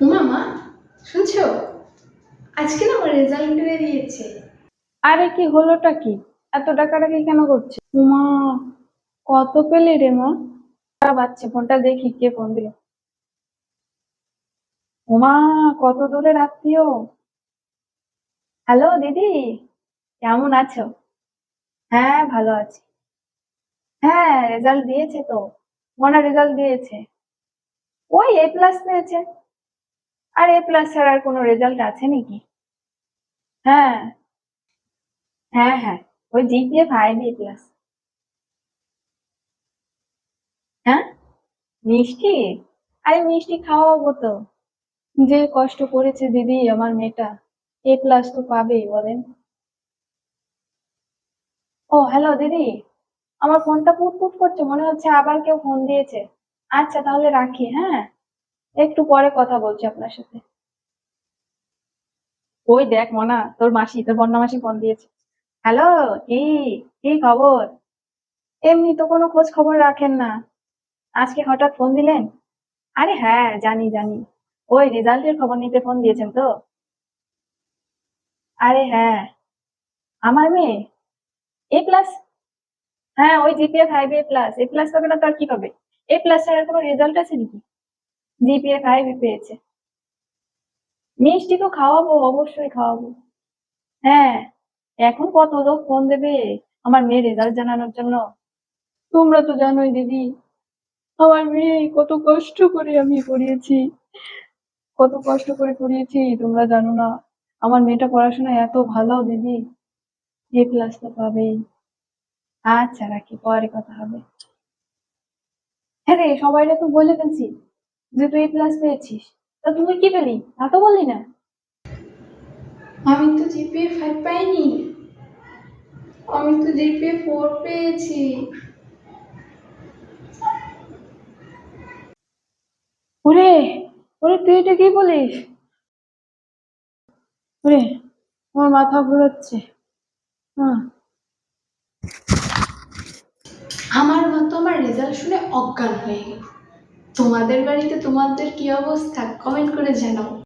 উমা, মা, শুনছো? আজকে না আমার রেজাল্ট বেরিয়েছে। আরে কি হলোটা কি? এত ডাকাডাকি কেন করছে মা কত পেলি রে, মা? আছে, ফোনটা দেখি, কে ফোন দিল? ওমা কত দূরের আত্মীয় হ্যালো, দিদি, কেমন আছো? হ্যাঁ ভালো আছি। হ্যাঁ রেজাল্ট দিয়েছে তো। মনে রেজাল্ট দিয়েছে। ওই এ প্লাস পেয়েছে। আর এ প্লাস ছাড়া আর কোনো রেজাল্ট আছে নাকি? হ্যাঁ। হ্যাঁ হ্যাঁ। ওই জিপিএ ফাইভ এ প্লাস হ্যাঁ? মিষ্টি? আরে মিষ্টি খাওয়াবো তো। যে কষ্ট করেছে দিদি, আমার মেয়েটা। এ প্লাস তো পাবেই, বলেন। ও হ্যালো দিদি। আমার ফোনটা পুট পুট করছে, মনে হচ্ছে আবার কেউ ফোন দিয়েছে। আচ্ছা তাহলে রাখি হ্যাঁ? একটু পরে কথা বলছি আপনার সাথে। ওই দেখ মনা, তোর মাসি, তোর বন্যা মাসি ফোন দিয়েছে। হ্যালো কি কি খবর? এমনি তো কোনো খোঁজ খবর রাখেন না। আজকে হঠাৎ ফোন দিলেন? আরে হ্যাঁ জানি জানি। ওই রেজাল্টের খবর নিতে ফোন দিয়েছেন তো? আরে হ্যাঁ। আমার মেয়ে? এ প্লাস হ্যাঁ ওই GPA five A plus A plus পাবে না তো আর কি পাবে? এ প্লাস ছাড়া কোনো রেজাল্ট আছে নাকি? জিপিএ ফাইভ পেয়েছে। মিষ্টি তো খাওয়াবো, অবশ্যই খাওয়াবো। হ্যাঁ এখন কত লোক ফোন দেবে? আমার মেয়ের রেজাল্ট জানানোর জন্য। তোমরা তো জানোই দিদি, আমার মেয়ে কত কষ্ট করে আমি পড়িয়েছি। কত কষ্ট করে পড়িয়েছি, তোমরা জানো না। আমার মেয়েটা পড়াশোনায় এত ভালো দিদি এ প্লাস তো পাবেই। আচ্ছা রাখি, পরে কথা হবে। হ্যাঁ রে, সবাইরে তো বলে ফেলছি। তুই এ প্লাস পেয়েছিস তা তুই কি পেলি? তা তো বললি না। আমি তো জিপিএ ফাইভ পাইনি। আমি তো জিপিএ ফোর পেয়েছি। ওরে ওরে তুই এটা কি বলিস? ওরে আমার মাথা ঘুরাচ্ছে। হ্যাঁ আমার মা তো আমার রেজাল্ট শুনে অজ্ঞান হয়ে গেল। তোমাদের বাড়িতে তোমাদের কি অবস্থা? কমেন্ট করে জানাও।